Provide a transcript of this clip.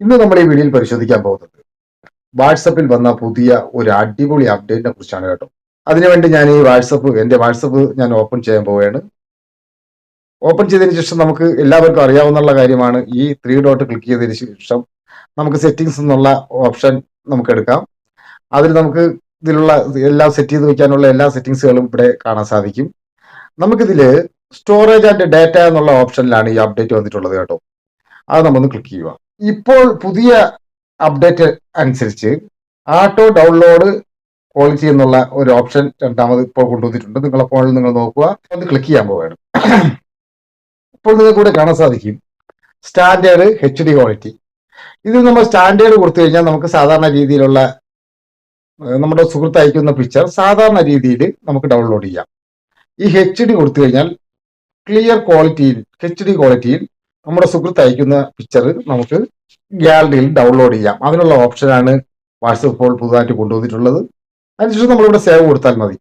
ഇന്ന് നമ്മൾ ഈ വീഡിയോയിൽ പരിശോധിക്കാൻ പോകുന്നത് വാട്സപ്പിൽ വന്ന പുതിയ ഒരു അടിപൊളി അപ്ഡേറ്റിനെ കുറിച്ചാണ് കേട്ടോ. അതിനുവേണ്ടി ഞാൻ ഈ വാട്സപ്പ് എന്റെ വാട്സപ്പ് ഞാൻ ഓപ്പൺ ചെയ്യാൻ പോവുകയാണ്. ഓപ്പൺ ചെയ്തതിന് ശേഷം നമുക്ക് എല്ലാവർക്കും അറിയാവുന്ന കാര്യമാണ് ഈ ത്രീ ഡോട്ട് ക്ലിക്ക് ചെയ്തതിന് ശേഷം നമുക്ക് സെറ്റിങ്സ് എന്നുള്ള ഓപ്ഷൻ നമുക്ക് എടുക്കാം. അതിൽ നമുക്ക് ഇതിലുള്ള എല്ലാം സെറ്റ് ചെയ്ത് വെക്കാനുള്ള എല്ലാ സെറ്റിങ്സുകളും ഇവിടെ കാണാൻ സാധിക്കും. നമുക്കിതിൽ സ്റ്റോറേജ് ആൻഡ് ഡാറ്റ എന്നുള്ള ഓപ്ഷനിലാണ് ഈ അപ്ഡേറ്റ് വന്നിട്ടുള്ളത് കേട്ടോ. അത് നമ്മൊന്ന് ക്ലിക്ക് ചെയ്യുക. ഇപ്പോൾ പുതിയ അപ്ഡേറ്റ് അനുസരിച്ച് ആട്ടോ ഡൗൺലോഡ് ക്വാളിറ്റി എന്നുള്ള ഒരു ഓപ്ഷൻ രണ്ടാമത് ഇപ്പോൾ കൊണ്ടുവന്നിട്ടുണ്ട്. നിങ്ങളെ ഫോണിൽ നിങ്ങൾ നോക്കുക. അത് ക്ലിക്ക് ചെയ്യാൻ പോവുകയാണ്. ഇപ്പോൾ നിങ്ങൾക്ക് കൂടെ കാണാൻ സാധിക്കും. സ്റ്റാൻഡേർഡ് എച്ച് ഡി ക്വാളിറ്റി ഇതിൽ നമ്മൾ സ്റ്റാൻഡേർഡ് കൊടുത്തു കഴിഞ്ഞാൽ നമുക്ക് സാധാരണ രീതിയിലുള്ള നമ്മുടെ സുഹൃത്ത് അയക്കുന്ന പിക്ചർ സാധാരണ രീതിയിൽ നമുക്ക് ഡൗൺലോഡ് ചെയ്യാം. ഈ എച്ച് ഡി കൊടുത്തു കഴിഞ്ഞാൽ ക്ലിയർ ക്വാളിറ്റിയിൽ എച്ച് ഡി ക്വാളിറ്റിയിൽ നമ്മുടെ സുഹൃത്ത് അയക്കുന്ന പിക്ചർ നമുക്ക് ഗാലറിയിൽ ഡൗൺലോഡ് ചെയ്യാം. അതിനുള്ള ഓപ്ഷനാണ് വാട്സപ്പ് ഇപ്പോൾ പുതുതായിട്ട് കൊണ്ടുവന്നിട്ടുള്ളത്. അതിനുശേഷം നമ്മളിവിടെ സേവ് കൊടുത്താൽ മതി.